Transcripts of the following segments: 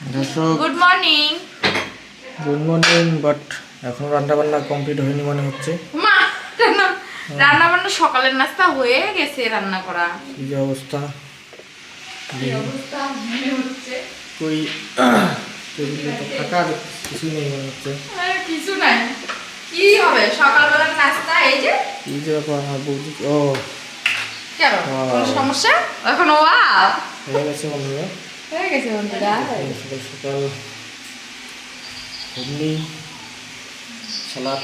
দর্শক good morning good morning but এখনও রান্না বান্না কমপ্লিট হয়নি মনে হচ্ছে। মা রান্না বান্না সকালের নাস্তা হয়ে গেছে রান্না করা। কি যে অবস্থা? কি অবস্থা হচ্ছে? কই? টেবিলে তো ফাঁকা কিছুই নেই মনে হচ্ছে। কিছু নাই। কি হবে? সকালবেলার নাস্তা এই যে? কি যে ব্যাপার আমার বৌদি? ও। কেন? কোনো সমস্যা? এখন ওয়াও হয়ে গেছে বন্ধুরা হয়ে গেছে বন্ধুরা। সকাল সকাল ঘুগনি সালাদ।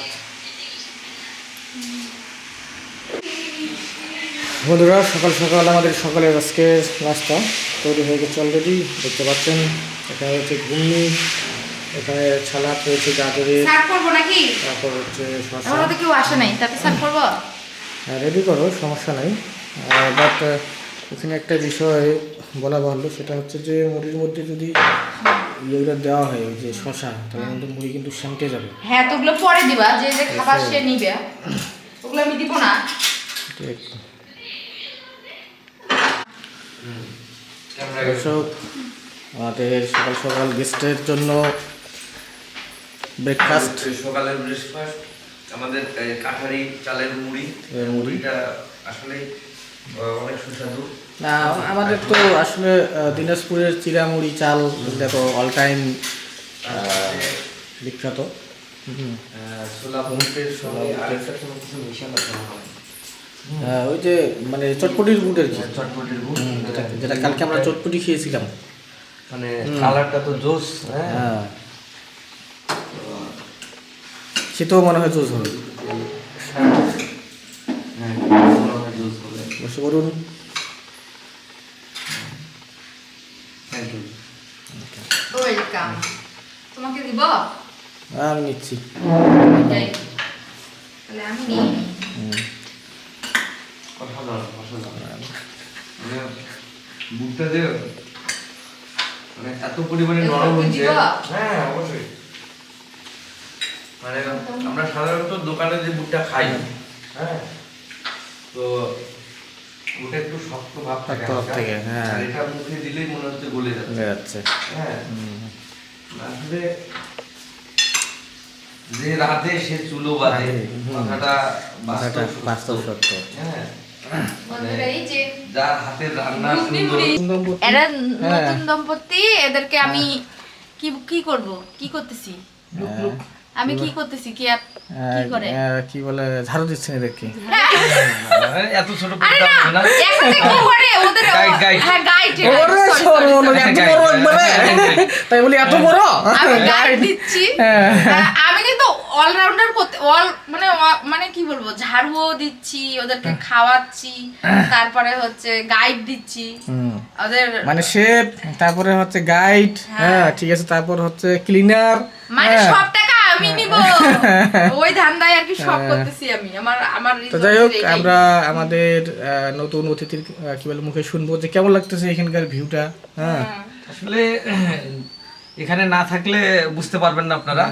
বন্ধুরা সকাল সকাল আমাদের সকালের আজকে নাস্তা তৈরি হয়ে গেছে অলরেডি দেখতে পাচ্ছেন। এখানে হচ্ছে ঘুগনি এখানে সালাদ রয়েছে গাজরের। তারপর হচ্ছে শসা। কেউ আসে নাই তাতে সার্ভ করব? রেডি করো সমস্যা নাই। বাট এখানে একটা বিষয় বলা ভালো সেটা হচ্ছে যে মুড়ির মধ্যে যদি ইয়েগুলো দেওয়া হয় ওই যে শশা তাহলে কিন্তু মুড়ি কিন্তু সেমটে যাবে। হ্যাঁ তো ওগুলো পরে দিবা যে যে খাবার সে নিবে। ওগুলো আমি দিব না। ঠিক দর্শক আমাদের সকাল সকাল গেস্টের জন্য ব্রেকফাস্ট সকালের ব্রেকফাস্ট আমাদের কাঠারি চালের মুড়ি। মুড়িটা আসলে অনেক সুস্বাদু। না আমাদের তো আসলে দিনাজপুরের চিরামুড়ি চাল এটা তো অল টাইম বিখ্যাত হয়। ওই যে মানে চটপটির বুটের কি চটপটির বুট। যেটা- কালকে আমরা চটপটি খেয়েছিলাম। মানে কালারটা তো জোস হ্যাঁ। হ্যাঁ। সেটাও মনে হয় জোস হবে। হ্যাঁ, হয় জোস বসে করুন থ্যাংক ইউ ওয়েলকাম তোমাকে দিব? আমি নিচ্ছি। তাহলে আমি নিই। অসাধারণ অসাধারণ মানে বুটটা যে মানে এত পরিমাণে নরম হচ্ছে। হ্যাঁ অবশ্যই। মানে আমরা সাধারণত দোকানে যে বুটটা খাই হ্যাঁ তো ওটা একটু শক্ত ভাব থাকে শক্ত ভাব থাকে, হ্যাঁ। এটা মুখে দিলেই মনে হচ্ছে গলে যাচ্ছে। যাচ্ছে। হ্যাঁ। আসলে যে রাতে সে চুলো বাঁধে। কথাটা বাস্তব বাস্তব সত্য। হ্যাঁ। বন্ধুরা এই যে যার হাতের রান্না সুন্দর এরা হ্যাঁ। নতুন দম্পতি এদেরকে আমি কি কি করব? কি করতেছি? আমি কি করতেছি? কি কি করে? কি বলে? ঝাড়ু দিচ্ছেন এদেরকে? এত ছোট না কি করে ওদের. হ্যাঁ গাইড ওরে সর্বনাশ, এত বড় একবারে? তাই বলি এত বড়? আমি গাইড দিচ্ছি হ্যাঁ। হ্যাঁ, আমি কিন্তু অলরাউন্ডার করতে অল মানে মানে কি বলব ঝাড়ুও দিচ্ছি ওদেরকে খাওয়াচ্ছি তারপরে হচ্ছে গাইড দিচ্ছি ওদের মানে শেফ তারপরে হচ্ছে গাইড হ্যাঁ। ঠিক আছে তারপর হচ্ছে ক্লিনার মানে সব টাকা আমি নিব। ওই ধান্দায় আর কি সব করতেছি আমি আমার আমার হ্যাঁ। তো যাই হোক আমরা আমাদের আহ, নতুন অতিথির কি বলে মুখে শুনব যে কেমন লাগতেছে এখানকার ভিউটা হ্যাঁ। আসলে এখানে না থাকলে বুঝতে পারবেন না আপনারা।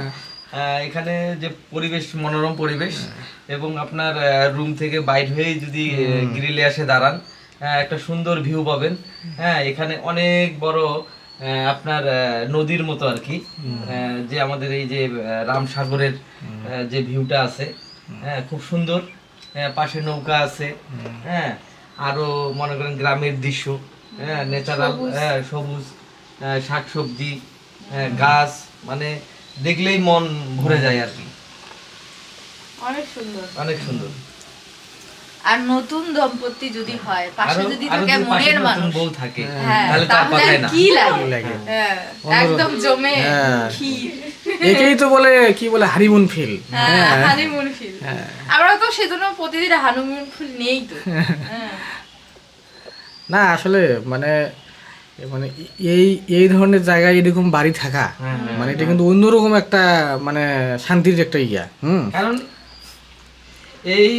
এখানে যে পরিবেশ মনোরম পরিবেশ এবং আপনার রুম থেকে বাইর হয়ে যদি গ্রিলে আসে দাঁড়ান একটা সুন্দর ভিউ পাবেন। হ্যাঁ এখানে অনেক বড় আপনার নদীর মতো আর কি। যে আমাদের এই যে রামসাগরের যে ভিউটা আছে হ্যাঁ খুব সুন্দর। হ্যাঁ, পাশে নৌকা আছে। হ্যাঁ আরও মনে করেন গ্রামের দৃশ্য। হ্যাঁ ন্যাচারাল হ্যাঁ সবুজ হ্যাঁ, শাকসবজি হ্যাঁ, গাছ মানে দেখলেই মন ভরে যায় আর কি। অনেক সুন্দর। অনেক সুন্দর। আর নতুন দম্পতি যদি হয় পাশে যদি থাকে মনের মানুষ। বউ থাকে হ্যাঁ। তাহলে আর তাহলে কথাই আর না। কি লাগে? লাগে। হ্যাঁ একদম জমে হ্যাঁ। ক্ষীর। একেই তো বলে কি বলে হারিমুন ফিল হ্যাঁ হানিমুন ফিল আমরা তো সেজন্য প্রতিদিন হানিমুন ফুল নেই তো। হ্যাঁ। না আসলে মানে মানে এই এই ধরনের জায়গায় এরকম বাড়ি থাকা মানে এটা কিন্তু অন্যরকম একটা মানে শান্তির একটা ইয়া হুম? কারণ এই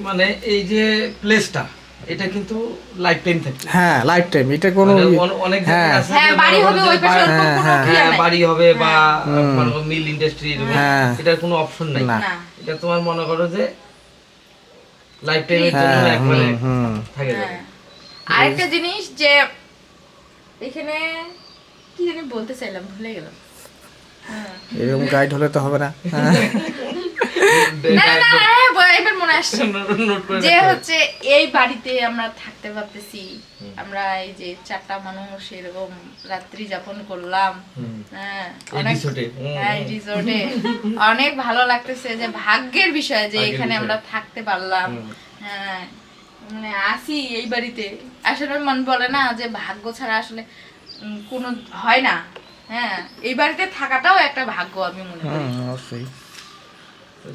মানে এই যে প্লেসটা এটা কিন্তু লাইফ টাইম থাকে। হ্যাঁ লাইফ টাইম এটা কোনো মানে ইয়ে- অন- অনেক হ্যাঁ। জায়গায় আছে হ্যাঁ বাড়ি হবে ওই পাশে বা- হ্যাঁ, হ্যাঁ, বাড়ি হবে বা মিল ইন্ডাস্ট্রি হ্যাঁ। এটার কোনো অপশন নাই। এটা তোমার মনে করো যে লাইফ টাইমের জন্য হ্যাঁ একবারে থাকে হ্যাঁ। আরেকটা জিনিস যে এখানে কি জানি বলতে চাইলাম ভুলে গেলাম। হ্যাঁ। এরকম গাইড হলে তো হবে না। হ্যাঁ। এবার মনে আসছে। যে হচ্ছে এই বাড়িতে আমরা থাকতে পারতেছি আমরা এই যে চারটা মানুষ এরকম রাত্রি যাপন করলাম হ্যাঁ রিসোর্টে। হ্যাঁ রিসোর্টে অনেক ভালো লাগতেছে যে ভাগ্যের বিষয় যে এখানে আমরা থাকতে পারলাম হ্যাঁ। মানে আসি এই বাড়িতে। আসলে মন বলে না যে ভাগ্য ছাড়া আসলে কোনো হয় না। হ্যাঁ এই বাড়িতে থাকাটাও একটা ভাগ্য আমি মনে করি। অবশ্যই।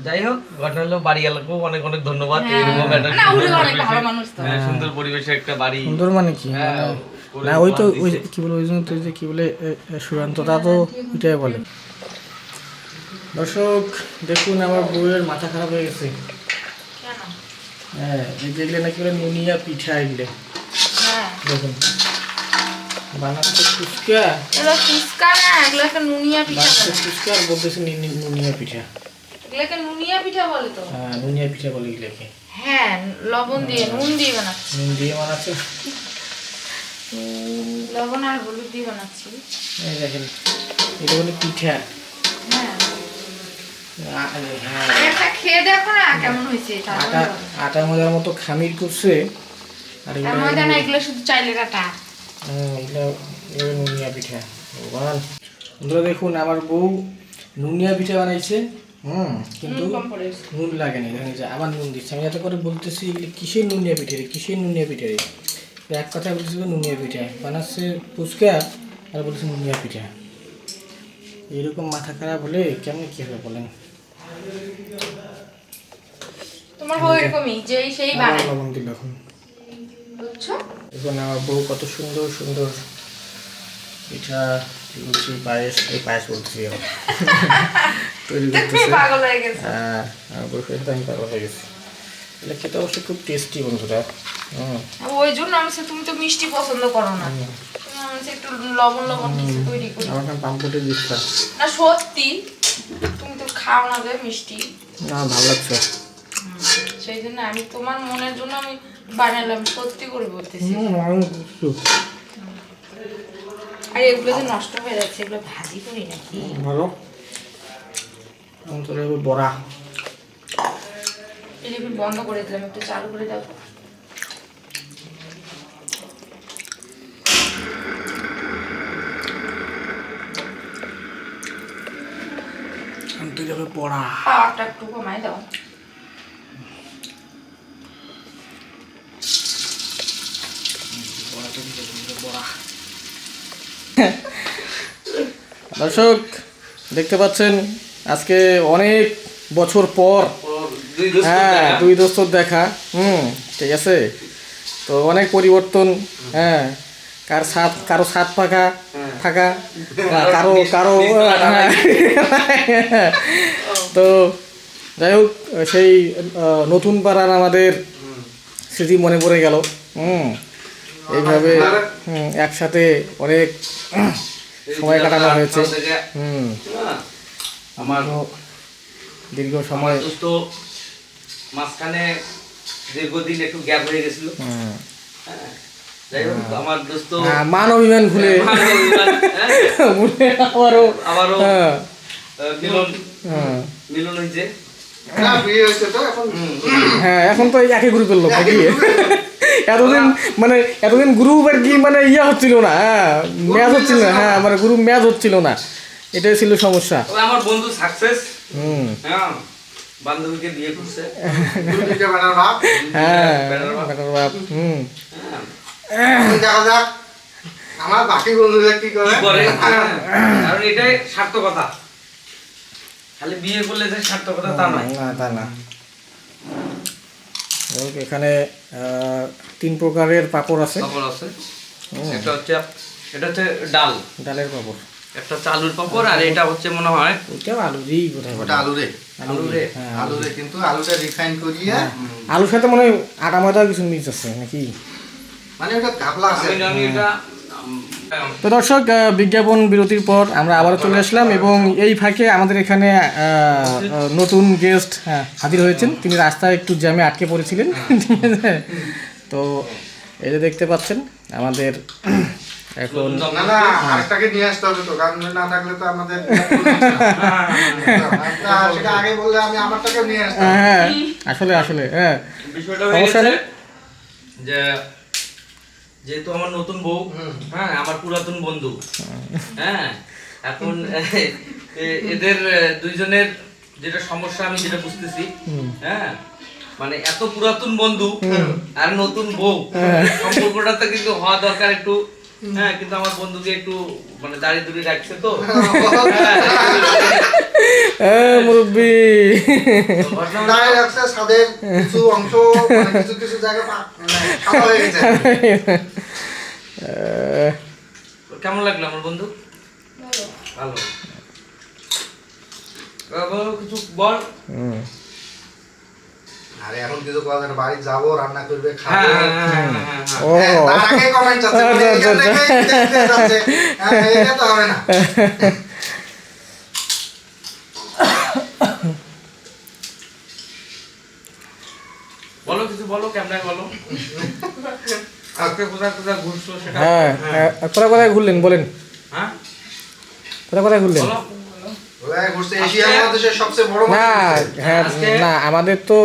যাই হোক ঘটনা হলো বাড়ি এলাকাও অনেক অনেক ধন্যবাদ। হ্যাঁ। এরকম একটা সুন্দর পরিবেশে- ভালো মানুষ তো। হ্যাঁ, সুন্দর পরিবেশে একটা বাড়ি। সুন্দর মানে কি? হ্যাঁ, মানে- না ওই তো ওই কি বলে ওই জন্য তো যে কি বলে এ, এ, সুরান্ত তা তো ওইটাই বলে। দর্শক দেখুন আমার বউয়ের মাথা খারাপ হয়ে গেছে। হ্যাঁ যেগুলো নাকি বলে নুনিয়া পিঠা এগুলো। হ্যাঁ। দেখুন। বানাচ্ছে ফুচকা। এগুলো ফুচকা না এগুলো নুনিয়া পিঠা বানাচ্ছে ফুচকা আর বলতেছে নুনিয়া পিঠা। এগুলোকে নুনিয়া পিঠা বলে তো? হ্যাঁ নুনিয়া পিঠা বলে এগুলোকে। হ্যাঁ লবণ দিয়ে নুন দিয়ে বানাচ্ছি। নুন দিয়ে বানাচ্ছে। লবণ আর হলুদ দিয়ে বানাচ্ছি। এই দেখেন এটা বলে পিঠা হ্যাঁ আ- হ্যাঁ একটা খেয়ে দেখো না কেমন হয়েছে আটা মজার মতো খামির করছে। আর তার না এগুলো শুধু চাইলে কাটা হ্যাঁ, এগুলো নুনিয়া পিঠা ভগবান। বন্ধুরা দেখুন আমার বউ নুনিয়া পিঠা বানাইছে। হুম কিন্তু নুন লাগেনি দেখেন যে আবার নুন দিচ্ছে। আমি এত করে বলতেছি কিসের নুনিয়া পিঠে রে? কিসের নুনিয়া পিঠে রে? এক কথা বলতেছিল নুনিয়া পিঠা। বানাচ্ছে ফুচকা আর বলছে নুনিয়া পিঠা। এরকম মাথা খারাপ হলে কেমন কী হবে বলেন? তোমার বউ এরকমই যে সেই বানায়। লবণ দিল এখন। বুঝছ? আমার বউ কত সুন্দর সুন্দর। পিঠা লুচি পায়েস এই পায়েস এখন। তৈরি করতেছে। পাগল হয়ে গেছে। হ্যাঁ আমার সাথে আমি পাগল হয়ে গেছি। এটা খেতে অবশ্যই খুব টেস্টি বন্ধুরা। ওই জন্য আমি তুমি তো মিষ্টি পছন্দ করো না। একটু লবণ লবণ কিছু তৈরি করি। আমার পাম্পটের দিচ্ছা না সত্যি? খাও না যে মিষ্টি। না ভালো লাগছে। সেই জন্য আমি তোমার মনের জন্য আমি বানালাম সত্যি করে বলতেছি। আর এগুলো যে নষ্ট হয়ে যাচ্ছে এগুলো ভাজি করি নাকি? ভালো। বড়া। এই বন্ধ করে দিলাম একটু চালু করে দাও তো। এখন চলে যাবে বড়া পাওয়ারটা একটু কমাই দাও। দর্শক দেখতে পাচ্ছেন আজকে অনেক বছর পর। হ্যাঁ দুই দোস্তর দেখা। হুম ঠিক আছে? তো অনেক পরিবর্তন হ্যাঁ। কার সাত কারও সাত পাখা থাকা কারও কারও হ্যাঁ। তো যাই হোক সেই নতুন পাড়ার আমাদের স্মৃতি মনে পড়ে গেল। হুম এইভাবে হুম, একসাথে অনেক সময় কাটানো হয়েছে। হুম। হ্যাঁ, আমার দীর্ঘ সময় মাঝখানে দীর্ঘদিন একটু গ্যাপ হয়ে গেছিল। হ্যাঁ, আমার দোস্ত হ্যাঁ, মান অভিমান ভুলে হ্যাঁ, আবারও আবারও হ্যাঁ। মিলন হ্যাঁ। মিলন হয়েছে। না বিয়ে হয়েছে তো এখন হ্যাঁ এখন তো এই একই গ্রুপের লোক নাকি? এতদিন মানে এতদিন গ্রুপ আর কি মানে ইয়া হচ্ছিল না হ্যাঁ ম্যাচ হচ্ছিল না হ্যাঁ মানে গ্রুপ ম্যাচ হচ্ছিল না। এটাই ছিল সমস্যা। আমার বন্ধু সাকসেস হুম। হ্যাঁ বান্ধবীকে বিয়ে করছে। হ্যাঁ হুম। হ্যাঁ, দেখা যাক আমার বাকি বন্ধুরা কি করে? হ্যাঁ, কারণ এটাই সার্থকতা। খালি বিয়ে করলে যে সার্থকতা তা নয়। না তা না। এখানে তিন প্রকারের পাপড় আছে। পাপড় আছে। এটা হচ্ছে এটা হচ্ছে ডাল। ডালের পাপড়। একটা চালুর পাপড় আর এটা হচ্ছে মনে হয় ওইটাও আলুরই বোধহয় ওটা আলু রে আলু রে হ্যাঁ আলু রে কিন্তু আলুটা রিফাইন করিয়ে আলুর সাথে মনে হয় আটা ময়দা কিছু মিক্স আছে নাকি? মানে ওটা ঘাপলা আছে। আমি এটা তো দর্শক বিজ্ঞাপন বিরতির পর আমরা আবারও চলে আসলাম এবং এই ফাঁকে আমাদের এখানে নতুন গেস্ট হাজির হয়েছেন। তিনি রাস্তায় একটু জ্যামে আটকে পড়েছিলেন। তো এই যে দেখতে পাচ্ছেন আমাদের এখন না না আরেকটাকে নিয়ে আসতে হবে তো কারণ না থাকলে তো আমাদের সেটা আগে বললে আমি আমারটাকে নিয়ে আসতাম। হ্যাঁ আসলে আসলে হ্যাঁ। বিষয়টা হয়ে যে যেহেতু আমার নতুন বউ হ্যাঁ আমার পুরাতন বন্ধু। হ্যাঁ। এখন এ- এদের দুইজনের যেটা সমস্যা আমি যেটা বুঝতেছি হ্যাঁ মানে এত পুরাতন বন্ধু আর নতুন বউ সম্পর্কটা তো কিন্তু হওয়া দরকার একটু হ্যাঁ কিন্তু আমার বন্ধুকে একটু মানে দাঁড়িয়ে দুড়ি রাখছে তো। হ্যাঁ মুরব্বী। দাঁড়িয়ে রাখছে কিছু অংশ মানে কিছু কিছু জায়গা মানে হয়ে কেমন লাগল আমার বন্ধু? ভালো। কিছু বল। আরে এখন কিছু কথা না, বাড়ি যাব রান্না করবে হ্যাঁ খাব হ্যাঁ, হ্যাঁ, হ্যাঁ, হ্যাঁ। ও হ্যাঁ, তার আগে comment আছে, এখান থেকেই দেখতে যাচ্ছে। হ্যাঁ, এটা তো হবে না। বলো কিছু বলো ক্যামেরায় বলো। আজকে কোথায় কোথায় ঘুরছো সেটা? হ্যাঁ হ্যাঁ, কোথায় কোথায় ঘুরলেন বলেন। হ্যাঁ? কোথায় কোথায় ঘুরলেন? না হ্যাঁ না আমাদের তো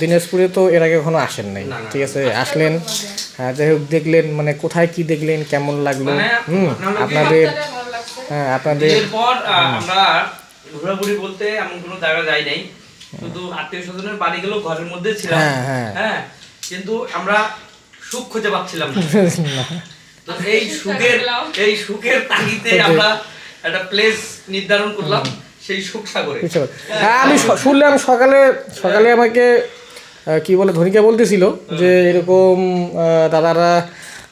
দিনাজপুরে তো এর আগে কখনো আসেন নাই। ঠিক আছে আসলেন হ্যাঁ যাই হোক দেখলেন মানে কোথায় কি দেখলেন কেমন লাগল? মানে হুম আপনাদের হ্যাঁ আপনাদের আমরা ঘোরাঘুরি বলতে এমন কোনো জায়গা যাই নাই। শুধু আত্মীয় স্বজনের বাড়ি গেলেও ঘরের মধ্যে ছিলাম। হ্যাঁ, হ্যাঁ। হ্যাঁ কিন্তু আমরা সুখ খুঁজে পাচ্ছিলাম না। তো এই সুখের এই সুখের তাগিদে আমরা একটা প্লেস নির্ধারণ করলাম সেই সুখ সাগরে। হ্যাঁ আমি শুনলাম সকালে সকালে আমাকে কি বলে ধনিকা বলতেছিল যে এরকম দাদারা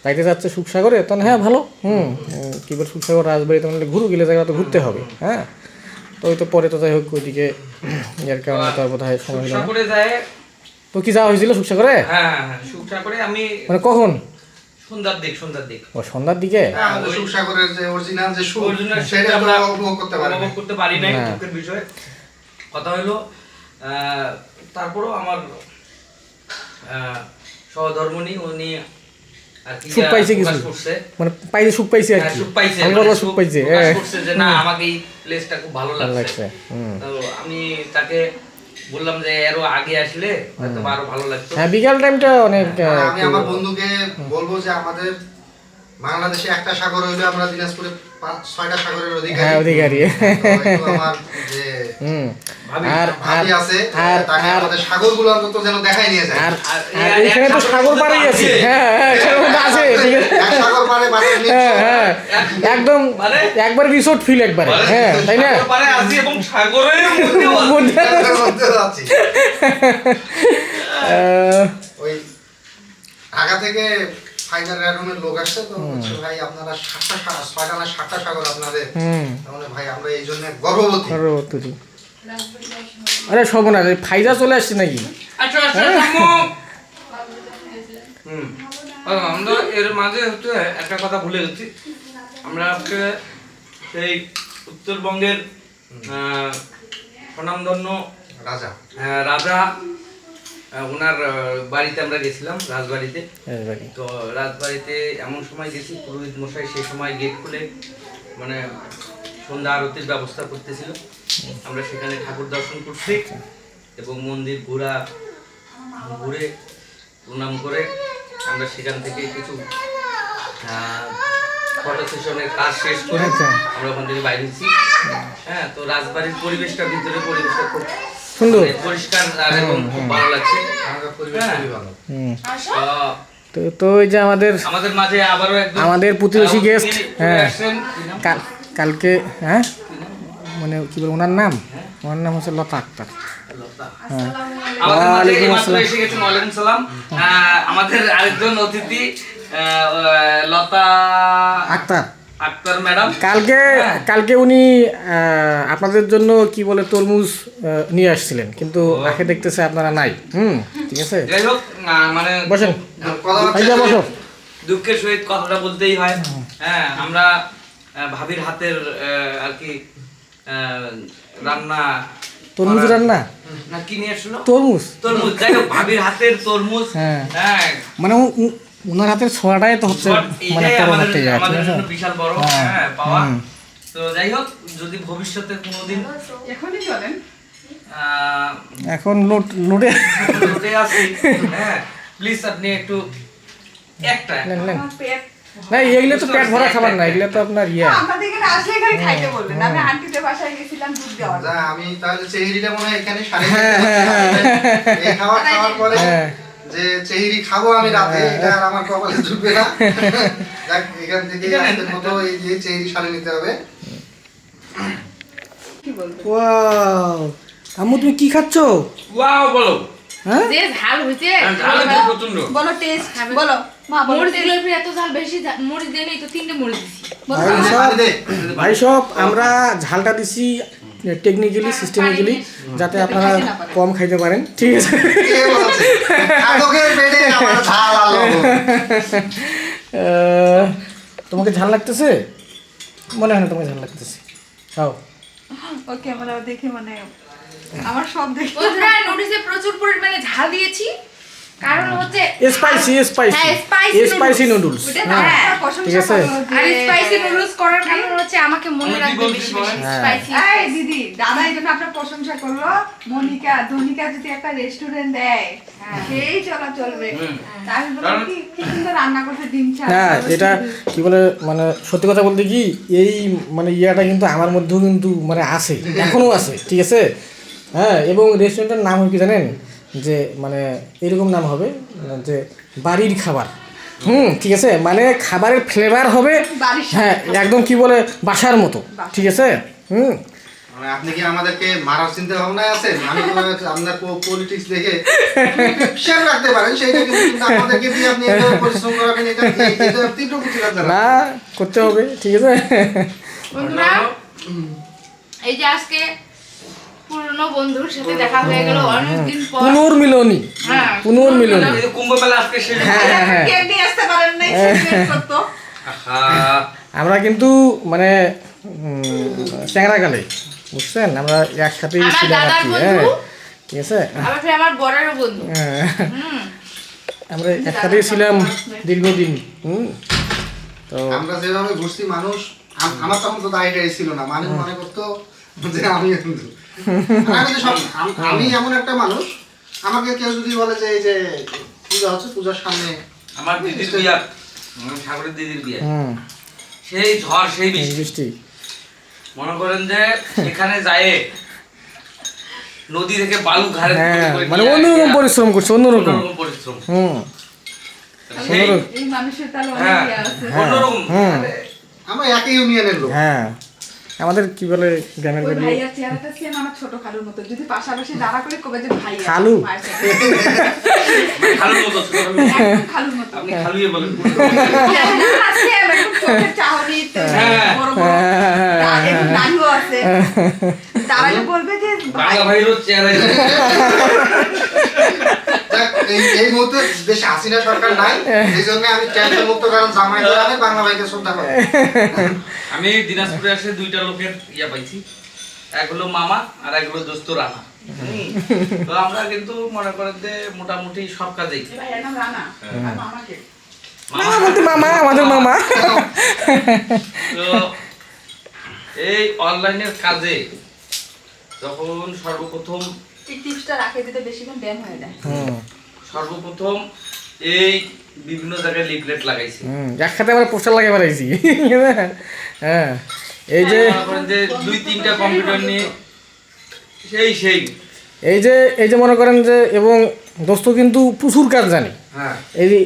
যাইতে যাচ্ছে সুখসাগরে তখন হ্যাঁ ভালো হুম। কি বলে সুখসাগর রাজবাড়ি তখন ঘুরু গেলে জায়গা তো ঘুরতে হবে হ্যাঁ। তো ওই তো পরে তো যাই হোক ওইদিকে এর কারণে তো বোধ হয় সময় হলো তো কি যাওয়া হয়েছিল সুখসাগরে হ্যাঁ হ্যাঁ হ্যাঁ, সুখ সাগরে আমি মানে কখন? সন্ধ্যার দিক সন্ধ্যার দিক। ও সন্ধ্যার দিকে? হ্যাঁ, সুখসাগরের যে original যে সুখ, সেটা আমরা উপভোগ করতে পারি অনুভব করতে পারি নাই। হ্যাঁ। দুঃখের বিষয়। কথা হলো আহ, তারপরও আমার আহ, উনি সুখ পাইছে কিছু? মানে পাইছে সুখ পাইছে আর হ্যাঁ, কি। সুখ পাইছে মানে সুখ পাইছে হ্যাঁ। যে না আমাকে এই প্লেসটা খুব ভালো লাগছে। তো আমি তাকে বললাম যে আরও আগে আসলে হয়তো আরও ভালো লাগতো। হ্যাঁ বিকাল টাইমটা অনেক আহ, আমি আমার বন্ধুকে বলব যে আমাদের বাংলাদেশে একটা সাগর হইলে আমরা দিনাজপুরে পাঁচ ছয়টা সাগরের অধিকারী। হ্যাঁ অধিকারী। আমার যে হুম। ভাবি, আর আর আছে আর আমাদের সাগরগুলো অন্তত যেন দেখাই নিয়ে যায়। আর আর আর এক- এখানে তো সাগর পাড়েই আছে। হ্যাঁ হ্যাঁ আছে ঠিক আছে। এক সাগর পারে হ্যাঁ হ্যাঁ একদম মানে? একবার রিসোর্ট ফিল একবারে। হ্যাঁ তাই না? পাড়ে আছি এবং সাগরের মধ্যেও আছি। মধ্যে সাগরের মধ্যে আছি। আহ, ওই ঢাকা থেকে র্যাডমের লোক আসছে তো বলছে, ভাই আপনারা সাতটা সা- ছয়টা না সাতটা সাগর আপনাদের তাহলে ভাই আমরা এই জন্য গর্ভবতী। পরবর্তী আরে সর্বনাশ ফাইজা চলে আসছে নাকি? আচ্ছা আচ্ছা হুম। আমরা এর মাঝে হচ্ছে একটা কথা ভুলে গেছি আমরা আজকে সেই উত্তরবঙ্গের আহ, স্বনামধন্য রাজা। রাজা ওনার বাড়িতে আমরা গেছিলাম রাজবাড়িতে। তো রাজবাড়িতে এমন সময় গেছি পুরোহিত মশাই সেই সময় গেট খুলে মানে সন্ধ্যা আরতির ব্যবস্থা করতেছিল। আমরা সেখানে ঠাকুর দর্শন করছি এবং মন্দির ঘোরা ঘুরে প্রণাম করে আমরা সেখান থেকে কিছু ফটো সেশনের কাজ শেষ করে আচ্ছা। আমরা ওখান থেকে বাইরে হয়েছি। হ্যাঁ তো রাজবাড়ির পরিবেশটা ভিতরে পরিবেশটা খুব সুন্দর। মানে পরিষ্কার আর এবং খুব ভালো লাগছে। আমাদের পরিবেশ হ্যাঁ। খুবই ভালো। হুম। তো তো ওই যে আমাদের আমাদের মাঝে আবারও আমাদের প্রতিবেশী চলে হ্যাঁ। কালকে হ্যাঁ? মানে কি বলব ওনার নাম? ওনার নাম হচ্ছে লতা আক্তার। হ্যাঁ। আমাদের আরেকজন অতিথি লতা আক্তার। আক্তার ম্যাডাম কালকে কালকে উনি আপনাদের জন্য কি বলে তরমুজ নিয়ে আসছিলেন। কিন্তু আখে দেখতেছে আপনারা নাই। হুম ঠিক আছে? যাই হোক মানে বসেন। বসো। দুঃখের সহিত কথাটা বলতেই হয়। হ্যাঁ আমরা ভাবির হাতের আর কি রান্না তরমুজ রান্না? না কি নিয়ে আসলো? তরমুজ। তরমুজ যাই হোক ভাবির হাতের তরমুজ। হ্যাঁ। হ্যাঁ। মানে ওনার হাতের ছোঁয়াটাই তো হচ্ছে মানে পরবর্তী ঠিক আছে? বিশাল বড় হ্যাঁ, হ্যাঁ পাওয়া। তো যাই হোক যদি ভবিষ্যতে কোনোদিন এখনই চলেন। এখন লোড লোডে রোডে আসি হ্যাঁ প্লিজ আপনি একটু একটা নেন নেন আমার না এগুলো তো পেট ভরা খাবার না এগুলো তো আপনার ইয়া। আমাদের এখানে আসলে এখানে খাইতে বললেন আমি আন্টিদের বাসায় গেছিলাম দুধ দেওয়ার। যা, আমি তাহলে চেহারিটা মনে হয় এখানে সাড়ে হ্যাঁ, হ্যাঁ, এই খাবার খাওয়ার পরে হ্যাঁ। যে চেহারি খাব আমি রাতে এটা আর আমার কপালে ঢুকবে না। যাক, এখান থেকে মতো এই যে চেহারি সারে নিতে হবে। কি ওয়াও। আম্মু তুমি কি খাচ্ছ? ওয়াও বলো। হ্যাঁ? যে ঝাল হয়েছে হ্যাঁ, ঝাল বলো। টেস্ট বলো মা মরিচ দিলে এত ঝাল বেশি ঝাল- মরিচ দিয়ে নেই তো তিনটে মরিচ ভাই সব ভাই সব আমরা ঝালটা দিছি টেকনিক্যালি সিস্টেমিক্যালি যাতে আপনারা কম খাইতে পারেন। ঠিক আছে। আমার তোমাকে ঝাল লাগতেছে? মনে হয় না তোমাকে ঝাল লাগতেছে। খাও ও ক্যামেরা দেখে মানে আমার সব দেখে। প্রচুর পরিমাণে ঝাল দিয়েছি। কারণ হচ্ছে স্পাইসি স্পাইসি হ্যাঁ, স্পাইসি নুডলস হ্যাঁ, ঠিক আছে। আর স্পাইসি নুডলস করার কারণ হচ্ছে আমাকে মনে রাখবে বেশি বেশি হ্যাঁ। স্পাইসি এই দিদি দাদা এই জন্য আপনার প্রশংসা করল। মনিকা ধনিকা যদি একটা রেস্টুরেন্ট দেয় সেই চলা চলবে তা আমি বললাম কারণ- কি কি সুন্দর রান্না করতে ডিম ছাড়া। না এটা কি বলে মানে সত্যি কথা বলতে কি এই মানে ইয়াটা কিন্তু আমার মধ্যেও কিন্তু মানে আছে এখনও আছে ঠিক আছে? হ্যাঁ এবং রেস্টুরেন্টের নাম কি জানেন? যে মানে এরকম নাম হবে যে বাড়ির খাবার। হুম ঠিক আছে? মানে খাবারের ফ্লেভার হবে হ্যাঁ একদম কি বলে বাসার মতো ঠিক আছে? হুম। মানে আপনি কি আমাদেরকে মারার চিন্তা ভাবনায় আছেন আমি আপনার পলিটিক্স দেখে শেয়ার রাখতে পারেন সেইটা কিন্তু কিন্তু আমাদেরকে দিয়ে আপনি পরিশ্রম করাবেন এটা এটা তীব্র প্রতিবাদ না করতে হবে ঠিক আছে? বন্ধুরা এই যে আজকে পুরনো বন্ধুর সাথে দেখা হয়ে গেল অনেকদিন পর। পুনর্মিলনী হ্যাঁ। পুনর্মিলনী। কুম্ভ মেলা আজকে শেষ হ্যাঁ হ্যাঁ হ্যাঁ নিয়ে আসতে পারেন নাই। আমরা কিন্তু মানে চ্যাংরাকালে বুঝছেন? আমরা একসাথেই ছিলাম আর কি হ্যাঁ ঠিক আছে? আমার বড়েরও বন্ধু। হ্যাঁ, আমরা একসাথেই ছিলাম দীর্ঘদিন হুম? তো আমরা যেভাবে ঘুরছি মানুষ আমার তখন তো দায়িত্ব ছিল না। মানুষ মনে করতো যে আমি আমি তো আমি এমন একটা মানুষ আমাকে কেউ যদি বলে যে এই যে পূজা হচ্ছে পূজার সামনে আমার দিদির বিয়া। দিদির বিয়া। সেই ঝড় সেই বৃষ্টি। মনে করেন যে এখানে যায় নদী থেকে বালু ঘাড়ে হ্যাঁ মানে নিয়ে অন্যরকম পরিশ্রম করছে অন্যরকম। অন্যরকম পরিশ্রম। হুম। সেই এই মানুষের তাহলে হ্যাঁ ইয়ে অন্যরকম। হুম। আমরা একই ইউনিয়নের লোক। হ্যাঁ। আমাদের কি বলে গ্রামের ওই বাড়ি ভাইয়ার চেহারাটা সেম আমার ছোট খালুর মতো যদি পাশাপাশি দাঁড়া করে কবে যে ভাই খালু? খালু খালুর মতো ছোট খালু। খালুর মতো আপনি খালুই বলেন না, আছে, একদম চোখের চাহনি, হ্যাঁ। বড় বড় দা- আছে। দাঁড়ালে বলবে যে ভাই, বাংলা ভাইয়েরও চেহারা এই এই মুহূর্তে দেশে হাসিনা সরকার নাই এই জন্য আমি ক্যান্সার মুক্ত কারণ জামাই ধরে বাংলা ভাইকে শ্রদ্ধা করি। আমি দিনাজপুরে এসে দুইটা লোকের ইয়া পাইছি। এক হলো মামা আর এক হলো দোস্ত রানা। তো আমরা কিন্তু মনে করেন যে মোটামুটি সব কাজেই। মামাকে। মামা। বলতে মামা আমাদের মামা। তো এই অনলাইনের কাজে যখন সর্বপ্রথম এই টিপসটা রাখে দিতে বেশিক্ষণ ব্যায়াম হয়ে হুম। সর্বপ্রথম এই বিভিন্ন জায়গায় লিফলেট লাগাইছি। হুম একসাথে আমরা পোস্টার লাগিয়ে বেড়াইছি হ্যাঁ এই যে মনে করেন যে দুই তিনটা কম্পিউটার নিয়ে সেই সেই। এই যে এই যে মনে করেন যে এবং দোস্ত কিন্তু প্রচুর কাজ জানি। হ্যাঁ। এই যে